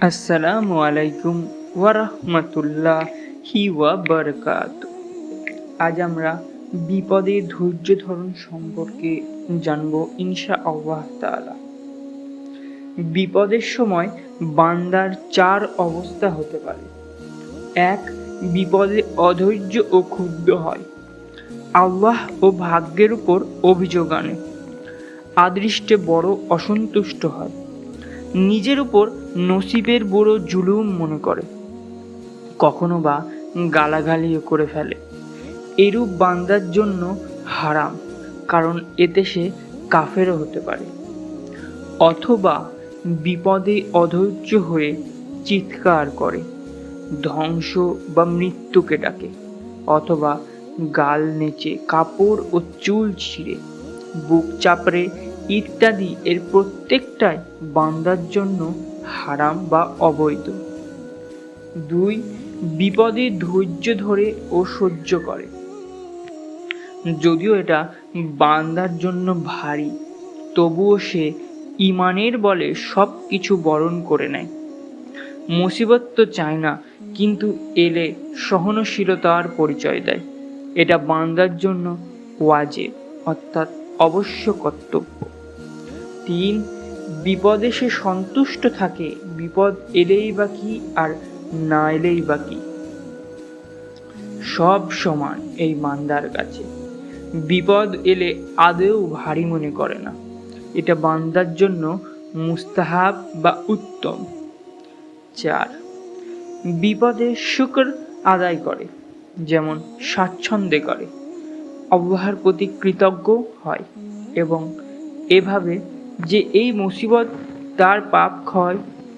আসসালামু আলাইকুম ওয়া বারকাত আজ আমরা বিপদে ধৈর্য ধরন সম্পর্কে জানব ইনশা আল্লাহ বিপদের সময় বান্দার চার অবস্থা হতে পারে। এক, বিপদে অধৈর্য ও ক্ষুব্ধ হয়। আল্লাহ ও ভাগ্যের উপর অভিযোগ আনে। আদৃষ্টে বড় অসন্তুষ্ট হয়। নিজের উপর নসিবের বড় জুলুম মনে করে। কখনো বা গালাগালিও করে ফেলে। এরূপ বান্দার জন্য হারাম, কারণ এতে সে কাফেরও হতে পারে। অথবা বিপদে অধৈর্য হয়ে চিৎকার করে, ধ্বংস বা মৃত্যুকে ডাকে, অথবা গাল নেচে কাপড় ও চুল ছিঁড়ে, বুক চাপড়ে ইত্যাদি এর প্রত্যেকটাই বান্দার জন্য হারাম বা অবৈধ। দুই, বিপদে ধৈর্য ধরে ও সহ্য করে। যদিও এটা বান্দার জন্য ভারী, তবুও সে ইমানের বলে সব কিছু বরণ করে নেয়। মুসিবত তো চায় না, কিন্তু এলে সহনশীলতার পরিচয় দেয়। এটা বান্দার জন্য ওয়াজে, অর্থাৎ অবশ্য কর্তব্য। তিন, বিপদে সে সন্তুষ্ট থাকে, বিপদ এলেই বা কি আর না এলেই বা কি? সব সমান এই বান্দার কাছে। বিপদ এলে আদেও ভারী মনে করে না। এটা বান্দার জন্য মুস্তাহাব বা উত্তম। চার, বিপদে শুকর আদায় করে, যেমন স্বাচ্ছন্দ্যে করে। আল্লাহর প্রতি কৃতজ্ঞ হয় এবং এভাবে যে এই মুসিবত তার পাপ ক্ষয়,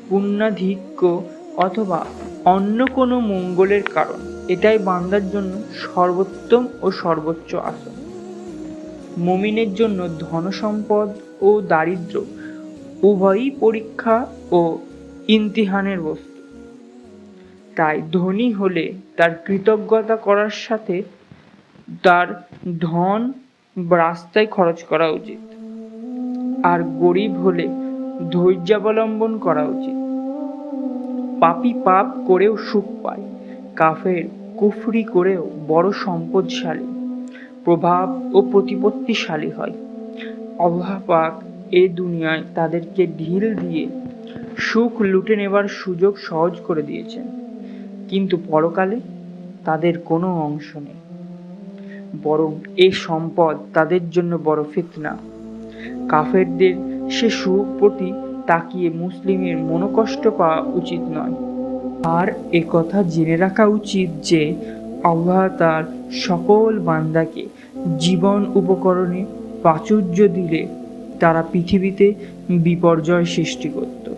পুণ্যাধিক্য অথবা অন্য কোনো মঙ্গলের কারণ। এটাই বান্দার জন্য সর্বোত্তম ও সর্বোচ্চ আসন। মমিনের জন্য ধনসম্পদ ও দারিদ্র উভয়ই পরীক্ষা ও ইমতিহানের বস্তু। তাই ধনী হলে তার কৃতজ্ঞতা করার সাথে তার ধন রাস্তায় খরচ করা উচিত। আর গরিব হলে ধৈর্যাবলম্বন করা উচিত। পাপি পাপ করেও সুখ পায়, কাফের কুফরি করেও বড় সম্পদশালী, প্রভাব ও প্রতিপত্তিশালী হয়। আল্লাহ পাক এ দুনিয়ায় তাদেরকে ঢিল দিয়ে সুখ লুটে নেবার সুযোগ সহজ করে দিয়েছেন। কিন্তু পরকালে তাদের কোনো অংশ নেই। বরং এ সম্পদ তাদের জন্য বড় ফিতনা। কাফেরদের সে সুখ প্রতি তাকিয়ে মুসলিমের মনোকষ্ট পাওয়া উচিত নয়। আর কথা জেনে রাখা উচিত যে, আল্লাহ তার সকল বান্দাকে জীবন উপকরণে প্রাচুর্য দিলে তারা পৃথিবীতে বিপর্যয় সৃষ্টি করত।